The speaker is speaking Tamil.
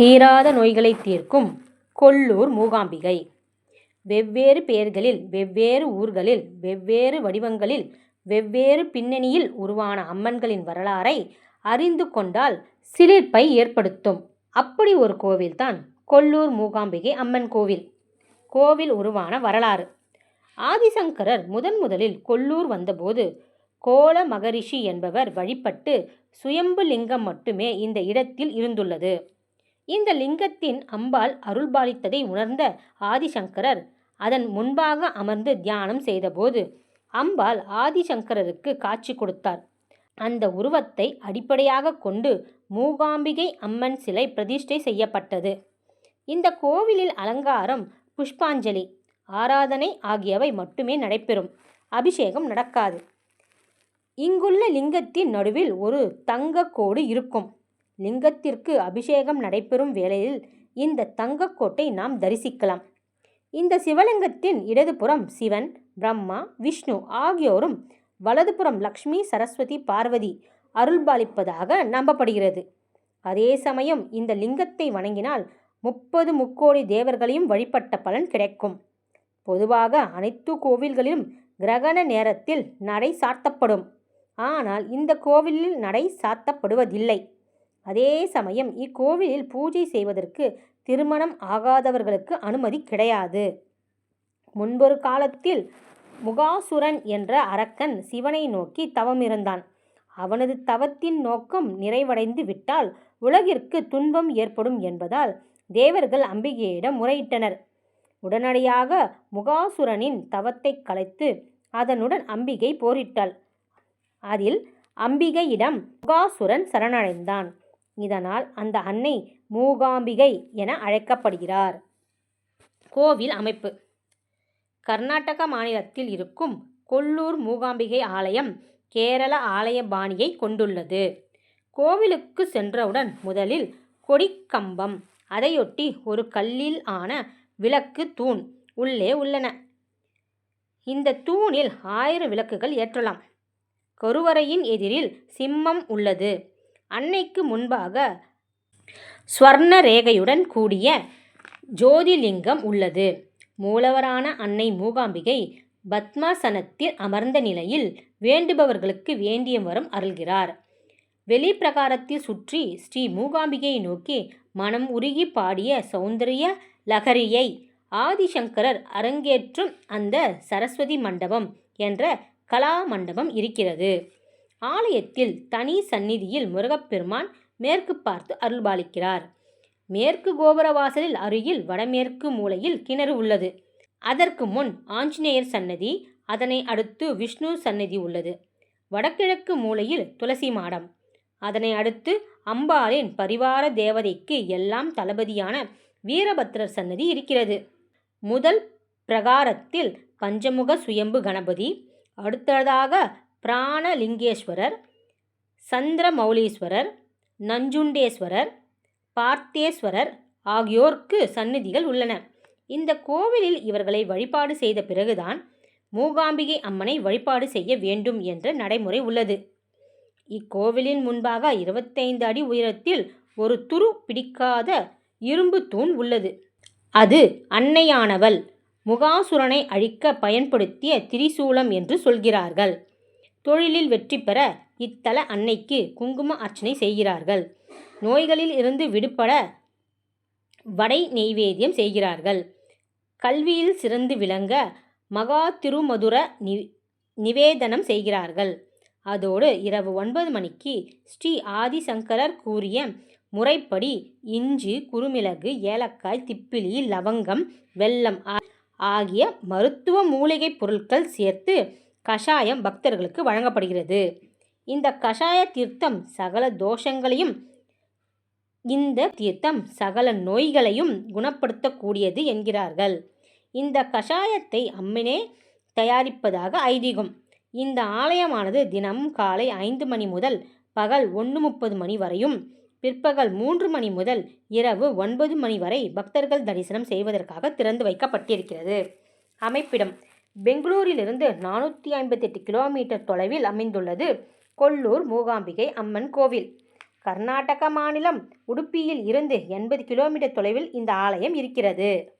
தீராத நோய்களை தீர்க்கும் கொல்லூர் மூகாம்பிகை. வெவ்வேறு பெயர்களில் வெவ்வேறு ஊர்களில் வெவ்வேறு வடிவங்களில் வெவ்வேறு பின்னணியில் உருவான அம்மன்களின் வரலாறை அறிந்து கொண்டால் சிலிர்ப்பை ஏற்படுத்தும். அப்படி ஒரு கோவில்தான் கொல்லூர் மூகாம்பிகை அம்மன் கோவில். கோவில் உருவான வரலாறு. ஆதிசங்கரர் முதன் முதலில் கொல்லூர் வந்தபோது கோல மகரிஷி என்பவர் வழிபட்டு சுயம்பு லிங்கம் மட்டுமே இந்த இடத்தில் இருந்துள்ளது. இந்த லிங்கத்தின் அம்பாள் அருள்பாலித்ததை உணர்ந்த ஆதிசங்கரர் அதன் முன்பாக அமர்ந்து தியானம் செய்தபோது அம்பாள் ஆதிசங்கரருக்கு காட்சி கொடுத்தார். அந்த உருவத்தை அடிப்படையாக கொண்டு மூகாம்பிகை அம்மன் சிலை பிரதிஷ்டை செய்யப்பட்டது. இந்த கோவிலில் அலங்காரம் புஷ்பாஞ்சலி ஆராதனை ஆகியவை மட்டுமே நடைபெறும். அபிஷேகம் நடக்காது. இங்குள்ள லிங்கத்தின் நடுவில் ஒரு தங்க கோடு இருக்கும். லிங்கத்திற்கு அபிஷேகம் நடைபெறும் வேளையில் இந்த தங்கக்கோட்டை நாம் தரிசிக்கலாம். இந்த சிவலிங்கத்தின் இடதுபுறம் சிவன் பிரம்மா விஷ்ணு ஆகியோரும் வலதுபுறம் லக்ஷ்மி சரஸ்வதி பார்வதி அருள்பாலிப்பதாக நம்பப்படுகிறது. அதே சமயம் இந்த லிங்கத்தை வணங்கினால் முப்பது முக்கோடி தேவர்களையும் வழிபட்ட பலன் கிடைக்கும். பொதுவாக அனைத்து கோவில்களிலும் கிரகண நேரத்தில் நடை சாத்தப்படும். ஆனால் இந்த கோவிலில் நடை சாத்தப்படுவதில்லை. அதே சமயம் இக்கோவிலில் பூஜை செய்வதற்கு திருமணம் ஆகாதவர்களுக்கு அனுமதி கிடையாது. முன்பொரு காலத்தில் முகாசுரன் என்ற அரக்கன் சிவனை நோக்கி தவம் இருந்தான் அவனது தவத்தின் நோக்கம் நிறைவடைந்து விட்டால் உலகிற்கு துன்பம் ஏற்படும் என்பதால் தேவர்கள் அம்பிகையிடம் முறையிட்டனர். உடனடியாக முகாசுரனின் தவத்தை கலைத்து அதனுடன் அம்பிகை போரிட்டாள். அதில் அம்பிகையிடம் முகாசுரன் சரணடைந்தான். இதனால் அந்த அன்னை மூகாம்பிகை என அழைக்கப்படுகிறார். கோவில் அமைப்பு. கர்நாடக மாநிலத்தில் இருக்கும் கொல்லூர் மூகாம்பிகை ஆலயம் கேரள ஆலய பாணியை கொண்டுள்ளது. கோவிலுக்கு சென்றவுடன் முதலில் கொடிக்கம்பம் அதையொட்டி ஒரு கல்லில் ஆன விளக்கு தூண் உள்ளே உள்ளன. இந்த தூணில் ஆயிரம் விளக்குகள் ஏற்றலாம். கருவறையின் எதிரில் சிம்மம் உள்ளது. அன்னைக்கு முன்பாக ஸ்வர்ண ரேகையுடன் கூடிய ஜோதிலிங்கம் உள்ளது. மூலவரான அன்னை மூகாம்பிகை பத்மாசனத்தில் அமர்ந்த நிலையில் வேண்டுபவர்களுக்கு வேண்டிய வரம் அருள்கிறார். வெளிப்பிரகாரத்தில் சுற்றி ஸ்ரீ மூகாம்பிகையை நோக்கி மனம் உருகி பாடிய சௌந்தரிய லகரியை ஆதிசங்கரர் அரங்கேற்றும் அந்த சரஸ்வதி மண்டபம் என்ற கலா மண்டபம் இருக்கிறது. ஆலயத்தில் தனி சந்நிதியில் முருகப்பெருமான் மேற்கு பார்த்து அருள்பாலிக்கிறார். மேற்கு கோபுர வாசலில் அருகில் வடமேற்கு மூலையில் கிணறு உள்ளது. அதற்கு முன் ஆஞ்சநேயர் சன்னதி அதனை அடுத்து விஷ்ணு சன்னதி உள்ளது. வடகிழக்கு மூலையில் துளசி மாடம். அதனை அடுத்து அம்பாளின் பரிவார தேவதைக்கு எல்லாம் தளபதியான வீரபத்ரர் சன்னதி இருக்கிறது. முதல் பிரகாரத்தில் பஞ்சமுக சுயம்பு கணபதி அடுத்ததாக பிராணலிங்கேஸ்வரர் சந்திரமௌலீஸ்வரர் நஞ்சுண்டேஸ்வரர் பார்த்தேஸ்வரர் ஆகியோருக்கு சந்நிதிகள் உள்ளன. இந்த கோவிலில் இவர்களை வழிபாடு செய்த பிறகுதான் மூகாம்பிகை அம்மனை வழிபாடு செய்ய வேண்டும் என்ற நடைமுறை உள்ளது. இக்கோவிலின் முன்பாக இருபத்தைந்து அடி உயரத்தில் ஒரு துரு பிடிக்காத இரும்பு தூண் உள்ளது. அது அன்னையானவள் முகாசுரனை அழிக்க பயன்படுத்திய திரிசூலம் என்று சொல்கிறார்கள். தொழிலில் வெற்றி பெற இத்தல அன்னைக்கு குங்கும அர்ச்சனை செய்கிறார்கள். நோய்களில் இருந்து விடுபட வடை நெய்வேத்தியம் செய்கிறார்கள். கல்வியில் சிறந்து விளங்க மகா திருமதுர நி நிவேதனம் செய்கிறார்கள். அதோடு இரவு ஒன்பது மணிக்கு ஸ்ரீ ஆதிசங்கரர் கூறிய முறைப்படி இஞ்சி குறுமிளகு ஏலக்காய் திப்பிலி லவங்கம் வெல்லம் ஆகிய மருத்துவ மூலிகைப் பொருட்கள் சேர்த்து கஷாயம் பக்தர்களுக்கு வழங்கப்படுகிறது. இந்த கஷாய தீர்த்தம் சகல தோஷங்களையும் இந்த தீர்த்தம் சகல நோய்களையும் குணப்படுத்தக்கூடியது என்கிறார்கள். இந்த கஷாயத்தை அம்மனே தயாரிப்பதாக ஐதீகம். இந்த ஆலயமானது தினமும் காலை ஐந்து மணி முதல் பகல் ஒன்று முப்பது மணி வரையும் பிற்பகல் மூன்று மணி முதல் இரவு ஒன்பது மணி வரை பக்தர்கள் தரிசனம் செய்வதற்காக திறந்து வைக்கப்பட்டிருக்கிறது. அமைப்பிடம் பெங்களூரிலிருந்து நானூற்றி ஐம்பத்தெட்டு கிலோமீட்டர் தொலைவில் அமைந்துள்ளது கொல்லூர் மூகாம்பிகை அம்மன் கோவில். கர்நாடக மாநிலம் உடுப்பியில் இருந்து எண்பது கிலோமீட்டர் தொலைவில் இந்த ஆலயம் இருக்கிறது.